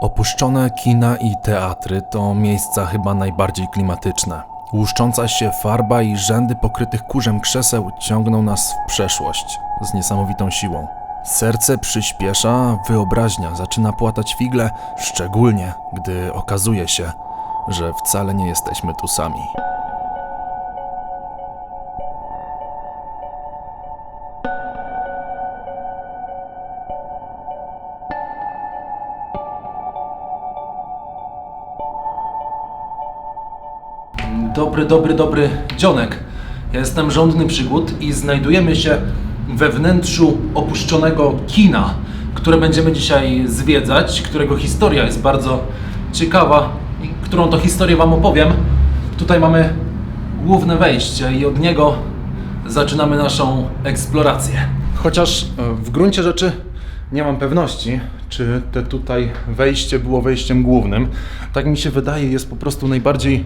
Opuszczone kina i teatry to miejsca chyba najbardziej klimatyczne. Łuszcząca się farba i rzędy pokrytych kurzem krzeseł ciągną nas w przeszłość z niesamowitą siłą. Serce przyspiesza, wyobraźnia zaczyna płatać figle, szczególnie gdy okazuje się, że wcale nie jesteśmy tu sami. Dobry, dobry, dobry dzionek. Ja jestem żądny przygód i znajdujemy się we wnętrzu opuszczonego kina, które będziemy dzisiaj zwiedzać, którego historia jest bardzo ciekawa i którą to historię Wam opowiem. Tutaj mamy główne wejście i od niego zaczynamy naszą eksplorację. Chociaż e, w gruncie rzeczy nie mam pewności, czy te tutaj wejście było wejściem głównym. Tak mi się wydaje, jest po prostu najbardziej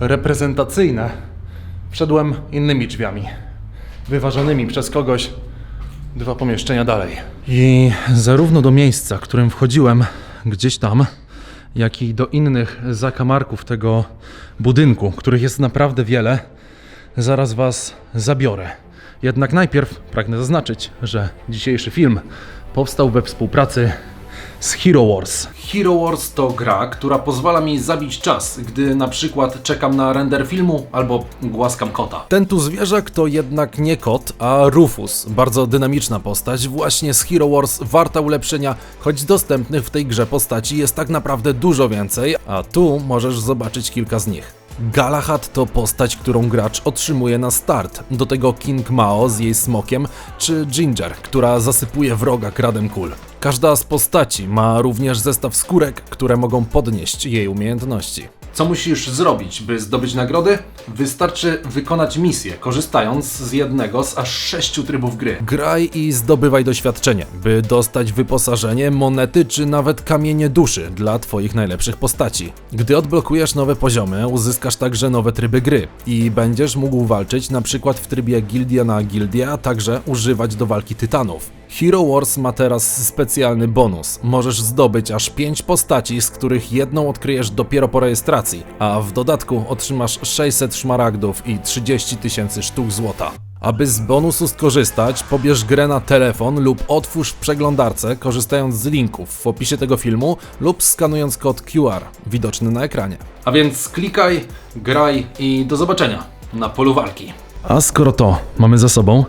reprezentacyjne. Wszedłem innymi drzwiami, wyważonymi przez kogoś dwa pomieszczenia dalej. I zarówno do miejsca, którym wchodziłem gdzieś tam, jak i do innych zakamarków tego budynku, których jest naprawdę wiele, zaraz Was zabiorę. Jednak najpierw pragnę zaznaczyć, że dzisiejszy film powstał we współpracy z Hero Wars. Hero Wars to gra, która pozwala mi zabić czas, gdy na przykład czekam na render filmu albo głaskam kota. Ten tu zwierzak to jednak nie kot, a Rufus. Bardzo dynamiczna postać, właśnie z Hero Wars warta ulepszenia, choć dostępnych w tej grze postaci jest tak naprawdę dużo więcej, a tu możesz zobaczyć kilka z nich. Galahad to postać, którą gracz otrzymuje na start. Do tego King Mao z jej smokiem, czy Ginger, która zasypuje wroga kradem kul. Każda z postaci ma również zestaw skórek, które mogą podnieść jej umiejętności. Co musisz zrobić, by zdobyć nagrody? Wystarczy wykonać misję, korzystając z jednego z aż sześciu trybów gry. Graj i zdobywaj doświadczenie, by dostać wyposażenie, monety czy nawet kamienie duszy dla Twoich najlepszych postaci. Gdy odblokujesz nowe poziomy, uzyskasz także nowe tryby gry i będziesz mógł walczyć przykład w trybie gildia na gildię, a także używać do walki tytanów. Hero Wars ma teraz specjalny bonus. Możesz zdobyć aż 5 postaci, z których jedną odkryjesz dopiero po rejestracji, a w dodatku otrzymasz 600 szmaragdów i 30 tysięcy sztuk złota. Aby z bonusu skorzystać, pobierz grę na telefon lub otwórz w przeglądarce, korzystając z linków w opisie tego filmu lub skanując kod QR widoczny na ekranie. A więc klikaj, graj i do zobaczenia na polu walki. A skoro to mamy za sobą,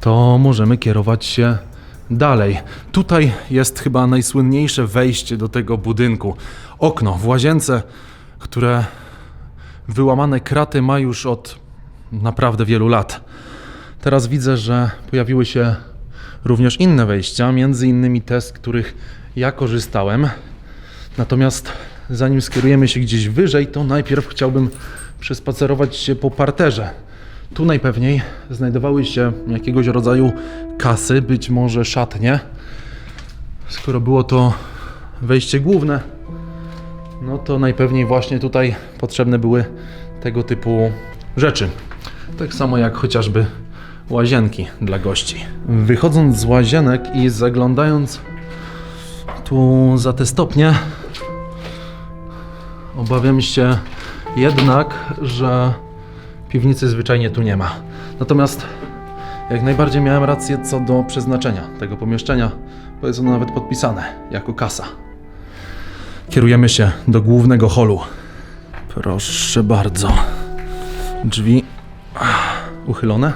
to możemy kierować się dalej. Tutaj jest chyba najsłynniejsze wejście do tego budynku. Okno w łazience, które wyłamane kraty ma już od naprawdę wielu lat. Teraz widzę, że pojawiły się również inne wejścia, między innymi te, z których ja korzystałem. Natomiast zanim skierujemy się gdzieś wyżej, to najpierw chciałbym przespacerować się po parterze. Tu najpewniej znajdowały się jakiegoś rodzaju kasy, być może szatnie. Skoro było to wejście główne, no to najpewniej właśnie tutaj potrzebne były tego typu rzeczy. Tak samo jak chociażby łazienki dla gości. Wychodząc z łazienek i zaglądając tu za te stopnie, obawiam się jednak, że piwnicy zwyczajnie tu nie ma. Natomiast jak najbardziej miałem rację co do przeznaczenia tego pomieszczenia, bo jest ono nawet podpisane jako kasa. Kierujemy się do głównego holu. Proszę bardzo. Drzwi uchylone.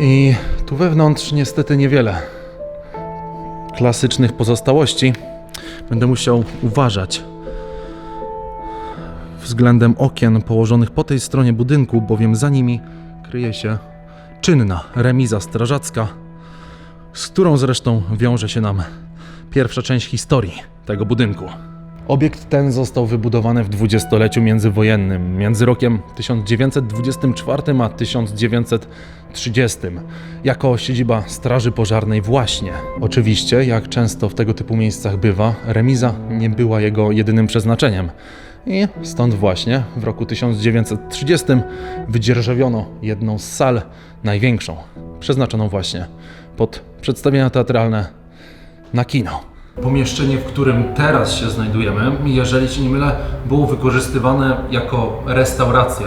I tu wewnątrz niestety niewiele klasycznych pozostałości. Będę musiał uważać względem okien położonych po tej stronie budynku, bowiem za nimi kryje się czynna remiza strażacka, z którą zresztą wiąże się nam pierwsza część historii tego budynku. Obiekt ten został wybudowany w dwudziestoleciu międzywojennym, między rokiem 1924 a 1930, jako siedziba Straży Pożarnej właśnie. Oczywiście, jak często w tego typu miejscach bywa, remiza nie była jego jedynym przeznaczeniem. I stąd właśnie w roku 1930 wydzierżawiono jedną z sal, największą, przeznaczoną właśnie pod przedstawienia teatralne na kino. Pomieszczenie, w którym teraz się znajdujemy, jeżeli się nie mylę, było wykorzystywane jako restauracja.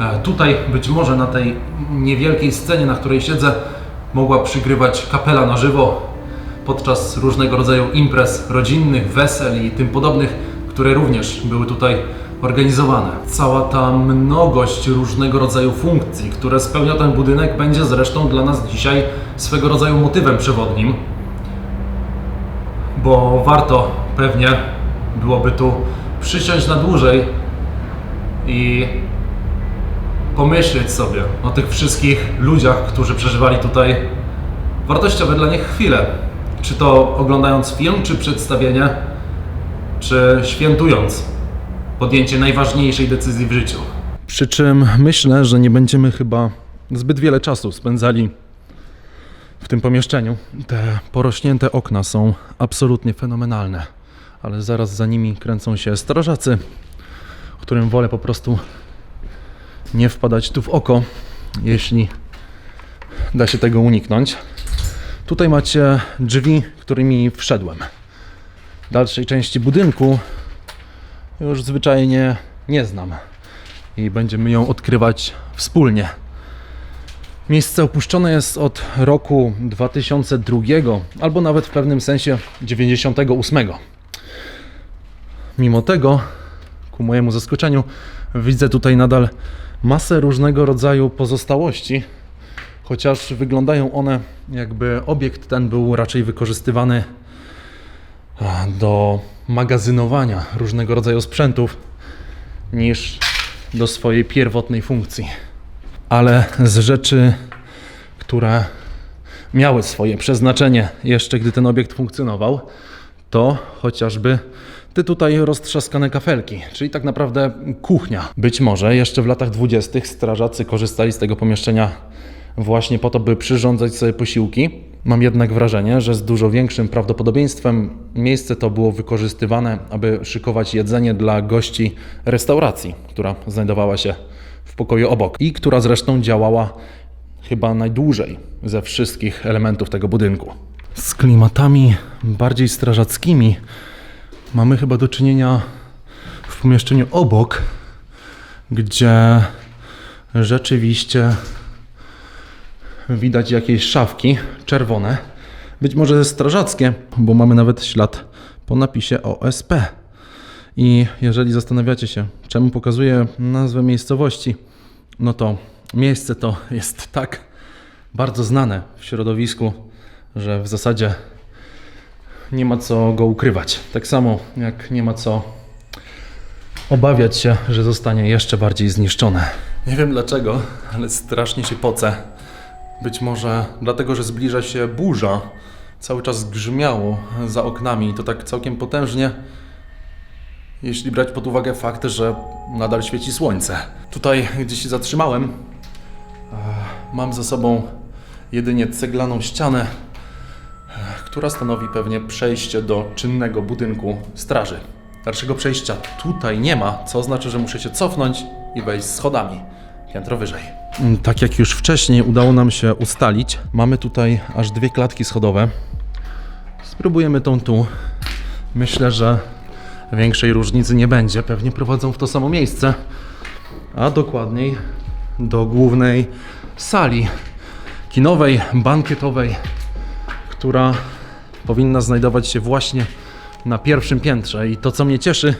E, Tutaj być może na tej niewielkiej scenie, na której siedzę, mogła przygrywać kapela na żywo podczas różnego rodzaju imprez rodzinnych, wesel i tym podobnych, które również były tutaj organizowane. Cała ta mnogość różnego rodzaju funkcji, które spełnia ten budynek, będzie zresztą dla nas dzisiaj swego rodzaju motywem przewodnim bo warto pewnie byłoby tu przysiąść na dłużej i pomyśleć sobie o tych wszystkich ludziach, którzy przeżywali tutaj wartościowe dla nich chwile. Czy to oglądając film, czy przedstawienie, czy świętując podjęcie najważniejszej decyzji w życiu. Przy czym myślę, że nie będziemy chyba zbyt wiele czasu spędzali w tym pomieszczeniu. Te porośnięte okna są absolutnie fenomenalne, ale zaraz za nimi kręcą się strażacy, którym wolę po prostu nie wpadać tu w oko, jeśli da się tego uniknąć. Tutaj macie drzwi, którymi wszedłem. Dalszej części budynku już zwyczajnie nie znam i będziemy ją odkrywać wspólnie. Miejsce opuszczone jest od roku 2002 albo nawet w pewnym sensie 98. Mimo tego, ku mojemu zaskoczeniu, widzę tutaj nadal masę różnego rodzaju pozostałości, chociaż wyglądają one jakby obiekt ten był raczej wykorzystywany do magazynowania różnego rodzaju sprzętów niż do swojej pierwotnej funkcji ale z rzeczy, które miały swoje przeznaczenie jeszcze gdy ten obiekt funkcjonował, to chociażby te tutaj roztrzaskane kafelki, czyli tak naprawdę kuchnia. Być może jeszcze w latach dwudziestych strażacy korzystali z tego pomieszczenia właśnie po to, by przyrządzać sobie posiłki. Mam jednak wrażenie, że z dużo większym prawdopodobieństwem miejsce to było wykorzystywane, aby szykować jedzenie dla gości restauracji, która znajdowała się w pokoju obok i która zresztą działała chyba najdłużej ze wszystkich elementów tego budynku. Z klimatami bardziej strażackimi mamy chyba do czynienia w pomieszczeniu obok, gdzie rzeczywiście widać jakieś szafki czerwone, być może strażackie, bo mamy nawet ślad po napisie OSP. I jeżeli zastanawiacie się, czemu pokazuję nazwę miejscowości, no to miejsce to jest tak bardzo znane w środowisku, że w zasadzie nie ma co go ukrywać. Tak samo jak nie ma co obawiać się, że zostanie jeszcze bardziej zniszczone. Nie wiem dlaczego, ale strasznie się pocę. Być może dlatego, że zbliża się burza. Cały czas grzmiało za oknami i to tak całkiem potężnie, jeśli brać pod uwagę fakt, że nadal świeci słońce. Tutaj, gdzie się zatrzymałem, e, mam za sobą jedynie ceglaną ścianę, e, która stanowi pewnie przejście do czynnego budynku straży. Dalszego przejścia tutaj nie ma, co oznacza, że muszę się cofnąć i wejść schodami piętro wyżej. Tak jak już wcześniej udało nam się ustalić, mamy tutaj aż dwie klatki schodowe. Spróbujemy tą tu. Myślę, że większej różnicy nie będzie. Pewnie prowadzą w to samo miejsce, a dokładniej do głównej sali kinowej, bankietowej, która powinna znajdować się właśnie na pierwszym piętrze. I to, co mnie cieszy,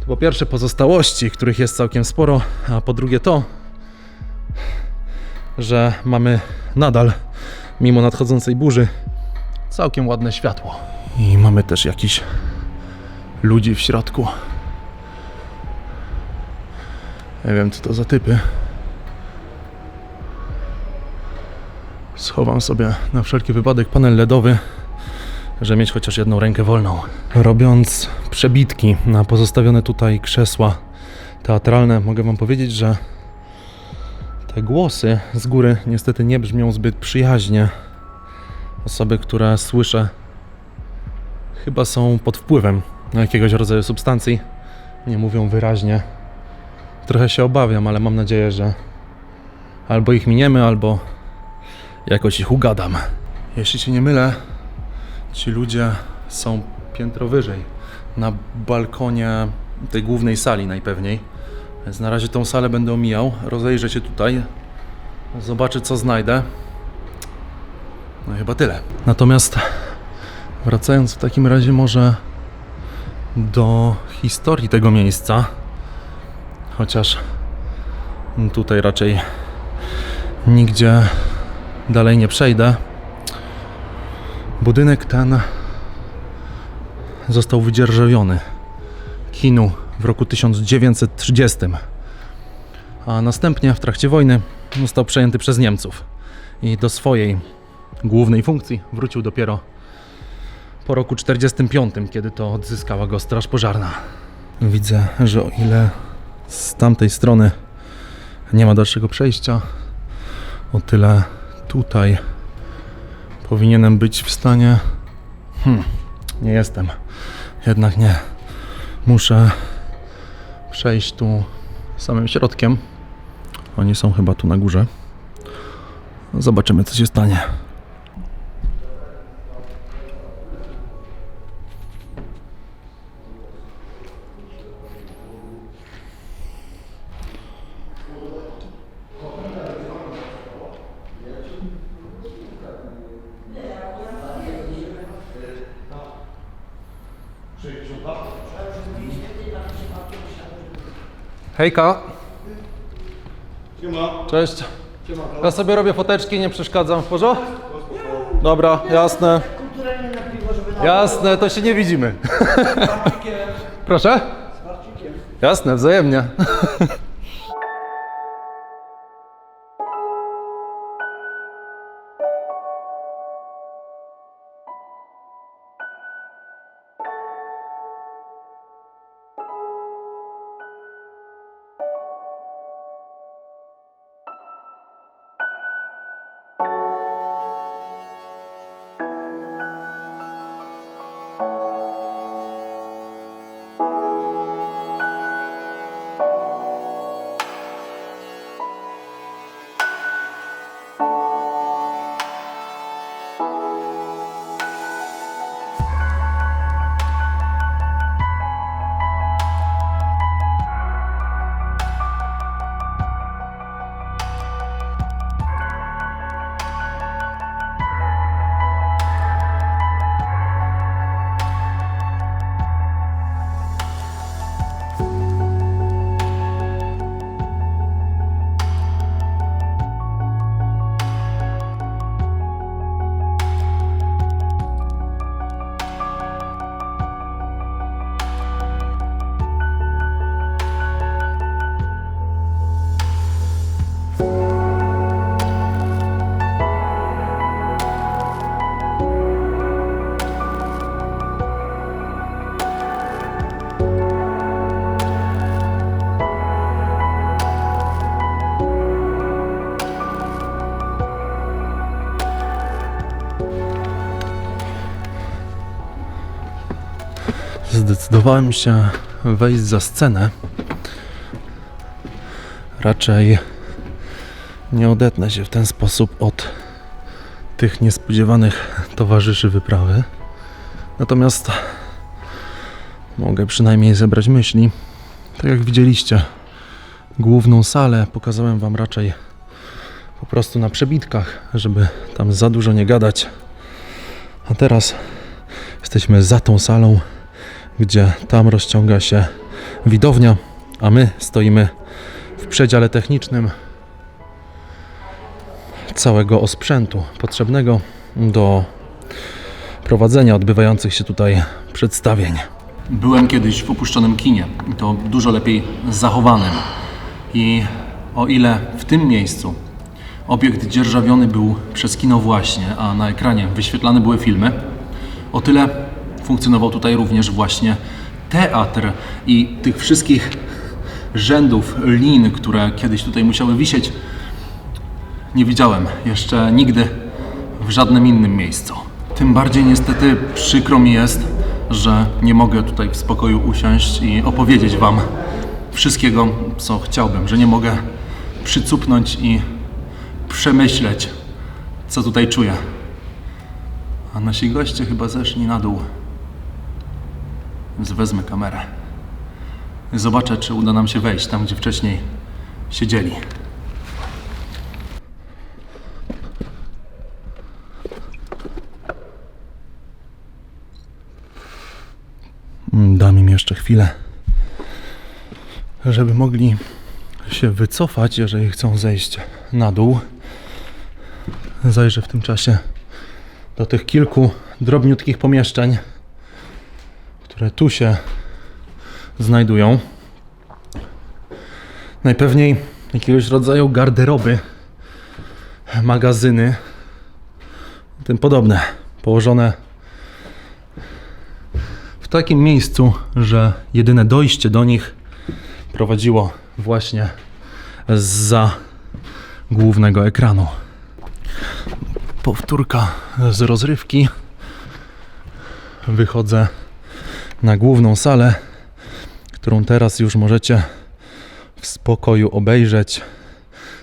to po pierwsze pozostałości, których jest całkiem sporo, a po drugie to, że mamy nadal, mimo nadchodzącej burzy, całkiem ładne światło. I mamy też jakiś ludzi w środku. Nie wiem, co to za typy. Schowam sobie na wszelki wypadek panel LEDowy, żeby mieć chociaż jedną rękę wolną. Robiąc przebitki na pozostawione tutaj krzesła teatralne, mogę Wam powiedzieć, że te głosy z góry niestety nie brzmią zbyt przyjaźnie. Osoby, które słyszę, chyba są pod wpływem jakiegoś rodzaju substancji. Nie mówią wyraźnie. Trochę się obawiam, ale mam nadzieję, że albo ich miniemy, albo jakoś ich ugadam. Jeśli się nie mylę, ci ludzie są piętro wyżej, na balkonie tej głównej sali najpewniej. Więc na razie tą salę będę omijał, rozejrzę się tutaj, zobaczę co znajdę. No i chyba tyle. Natomiast wracając w takim razie może do historii tego miejsca, chociaż tutaj raczej nigdzie dalej nie przejdę. Budynek ten został wydzierżawiony kinu w roku 1930, a następnie w trakcie wojny został przejęty przez Niemców i do swojej głównej funkcji wrócił dopiero po roku 45, kiedy to odzyskała go Straż Pożarna. Widzę, że o ile z tamtej strony nie ma dalszego przejścia, o tyle tutaj powinienem być w stanie. Hmm, nie jestem. Jednak nie. Muszę przejść tu samym środkiem. Oni są chyba tu na górze. Zobaczymy, co się stanie. Hejka. Cześć. Ja sobie robię foteczki, nie przeszkadzam. W porządku? Dobra, jasne. Jasne, to się nie widzimy. Proszę? Jasne, wzajemnie. Zdecydowałem się wejść za scenę. Raczej nie odetnę się w ten sposób od tych niespodziewanych towarzyszy wyprawy. Natomiast mogę przynajmniej zebrać myśli. Tak jak widzieliście, główną salę pokazałem Wam raczej po prostu na przebitkach, żeby tam za dużo nie gadać. A teraz jesteśmy za tą salą gdzie tam rozciąga się widownia, a my stoimy w przedziale technicznym całego osprzętu potrzebnego do prowadzenia odbywających się tutaj przedstawień. Byłem kiedyś w opuszczonym kinie, to dużo lepiej zachowanym. I o ile w tym miejscu obiekt dzierżawiony był przez kino właśnie, a na ekranie wyświetlane były filmy, o tyle funkcjonował tutaj również właśnie teatr i tych wszystkich rzędów lin, które kiedyś tutaj musiały wisieć, nie widziałem jeszcze nigdy w żadnym innym miejscu. Tym bardziej niestety przykro mi jest, że nie mogę tutaj w spokoju usiąść i opowiedzieć Wam wszystkiego, co chciałbym, że nie mogę przycupnąć i przemyśleć, co tutaj czuję. A nasi goście chyba zeszli na dół Więc wezmę kamerę. Zobaczę, czy uda nam się wejść tam, gdzie wcześniej siedzieli. Dam im jeszcze chwilę, żeby mogli się wycofać, jeżeli chcą zejść na dół. Zajrzę w tym czasie do tych kilku drobniutkich pomieszczeń, które tu się znajdują. Najpewniej jakiegoś rodzaju garderoby, magazyny, tym podobne, położone w takim miejscu, że jedyne dojście do nich prowadziło właśnie za głównego ekranu. Powtórka z rozrywki. Wychodzę na główną salę, którą teraz już możecie w spokoju obejrzeć.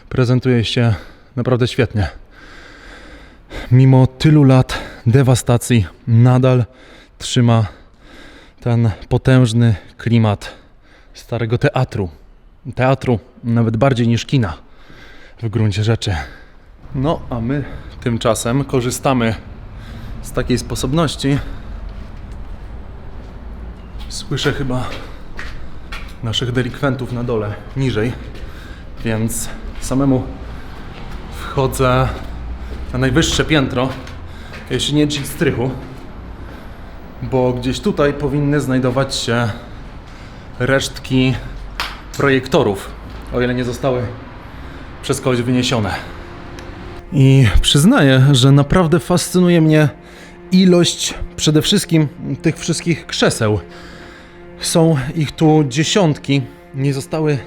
Prezentuje się naprawdę świetnie. Mimo tylu lat dewastacji, nadal trzyma ten potężny klimat starego teatru. Teatru nawet bardziej niż kina w gruncie rzeczy. No, a my tymczasem korzystamy z takiej sposobności. Słyszę chyba naszych delikwentów na dole, niżej, więc samemu wchodzę na najwyższe piętro, jeśli nie dziś strychu, bo gdzieś tutaj powinny znajdować się resztki projektorów, o ile nie zostały przez kogoś wyniesione. I przyznaję, że naprawdę fascynuje mnie ilość przede wszystkim tych wszystkich krzeseł. Są ich tu dziesiątki, nie zostały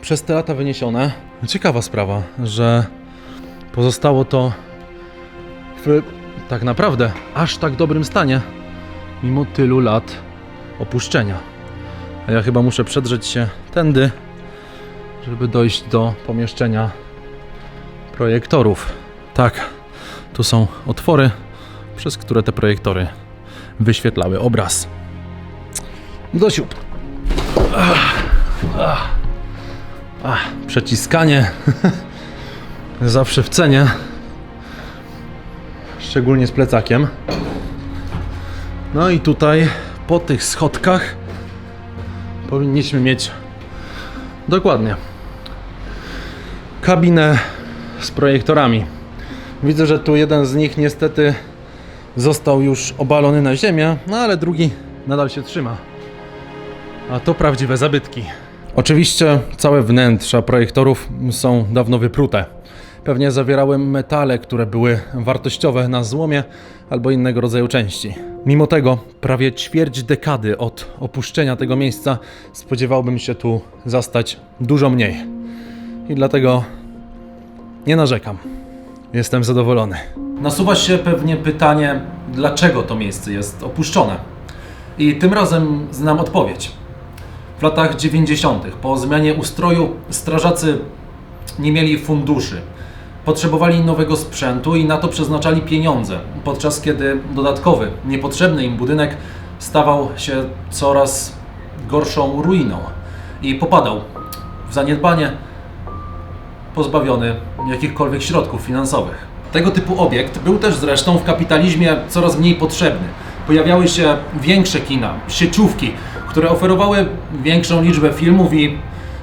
przez te lata wyniesione. Ciekawa sprawa, że pozostało to w tak naprawdę aż tak dobrym stanie, mimo tylu lat opuszczenia. A ja chyba muszę przedrzeć się tędy, żeby dojść do pomieszczenia projektorów. Tak, tu są otwory, przez które te projektory wyświetlały obraz. Dosiu. Ach, ach, ach, przeciskanie zawsze w cenie. Szczególnie z plecakiem. No i tutaj po tych schodkach powinniśmy mieć dokładnie kabinę z projektorami. Widzę, że tu jeden z nich niestety został już obalony na ziemię, no ale drugi nadal się trzyma. A to prawdziwe zabytki. Oczywiście całe wnętrza projektorów są dawno wyprute. Pewnie zawierały metale, które były wartościowe na złomie albo innego rodzaju części. Mimo tego, prawie ćwierć dekady od opuszczenia tego miejsca spodziewałbym się tu zastać dużo mniej. I dlatego nie narzekam. Jestem zadowolony. Nasuwa się pewnie pytanie, dlaczego to miejsce jest opuszczone. I tym razem znam odpowiedź. W latach 90. po zmianie ustroju strażacy nie mieli funduszy. Potrzebowali nowego sprzętu i na to przeznaczali pieniądze, podczas kiedy dodatkowy, niepotrzebny im budynek stawał się coraz gorszą ruiną i popadał w zaniedbanie, pozbawiony jakichkolwiek środków finansowych. Tego typu obiekt był też zresztą w kapitalizmie coraz mniej potrzebny. Pojawiały się większe kina, sieciówki, które oferowały większą liczbę filmów i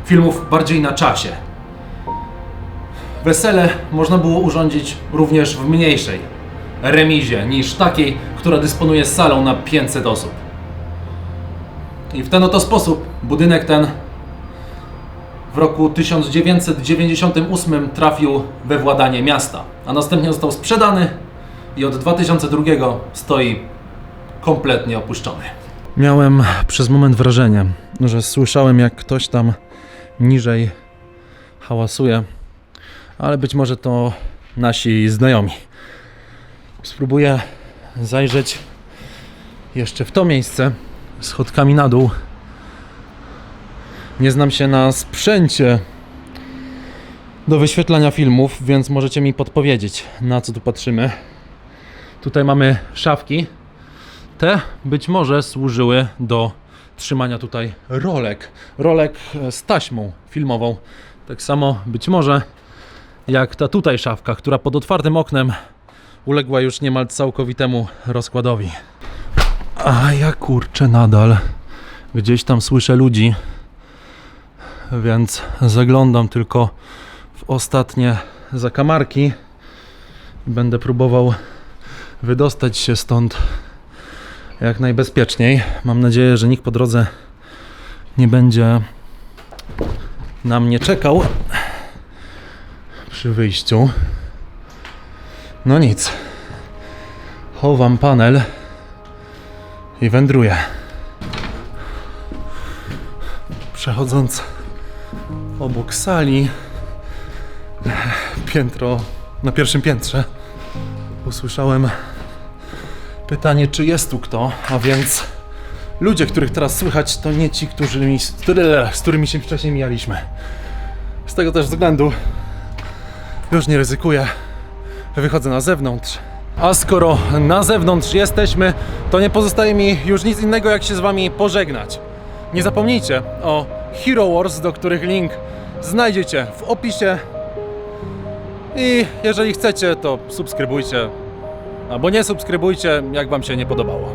filmów bardziej na czasie. Wesele można było urządzić również w mniejszej remizie niż takiej, która dysponuje salą na 500 osób. I w ten oto sposób budynek ten w roku 1998 trafił we władanie miasta, a następnie został sprzedany i od 2002 stoi kompletnie opuszczony. Miałem przez moment wrażenie, że słyszałem jak ktoś tam niżej hałasuje, ale być może to nasi znajomi. Spróbuję zajrzeć jeszcze w to miejsce schodkami na dół. Nie znam się na sprzęcie do wyświetlania filmów, więc możecie mi podpowiedzieć, na co tu patrzymy. Tutaj mamy szafki, Te być może służyły do trzymania tutaj rolek. Rolek z taśmą filmową. Tak samo być może jak ta tutaj szafka, która pod otwartym oknem uległa już niemal całkowitemu rozkładowi. A ja kurczę nadal gdzieś tam słyszę ludzi, więc zaglądam tylko w ostatnie zakamarki będę próbował wydostać się stąd jak najbezpieczniej. Mam nadzieję, że nikt po drodze nie będzie na mnie czekał przy wyjściu. No nic. Chowam panel i wędruję. Przechodząc obok sali, piętro na pierwszym piętrze, usłyszałem pytanie, czy jest tu kto, a więc ludzie, których teraz słychać, to nie ci, którzy mi, z, którzy- z którymi się wcześniej mijaliśmy. Z tego też względu już nie ryzykuję. Wychodzę na zewnątrz. A skoro na zewnątrz jesteśmy, to nie pozostaje mi już nic innego, jak się z wami pożegnać. Nie zapomnijcie o Hero Wars, do których link znajdziecie w opisie. I jeżeli chcecie, to subskrybujcie. Albo nie subskrybujcie, jak wam się nie podobało.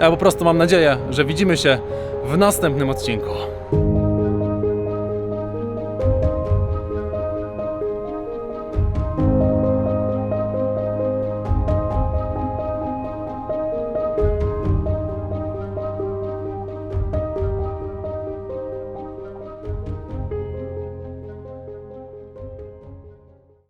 Ja po prostu mam nadzieję, że widzimy się w następnym odcinku.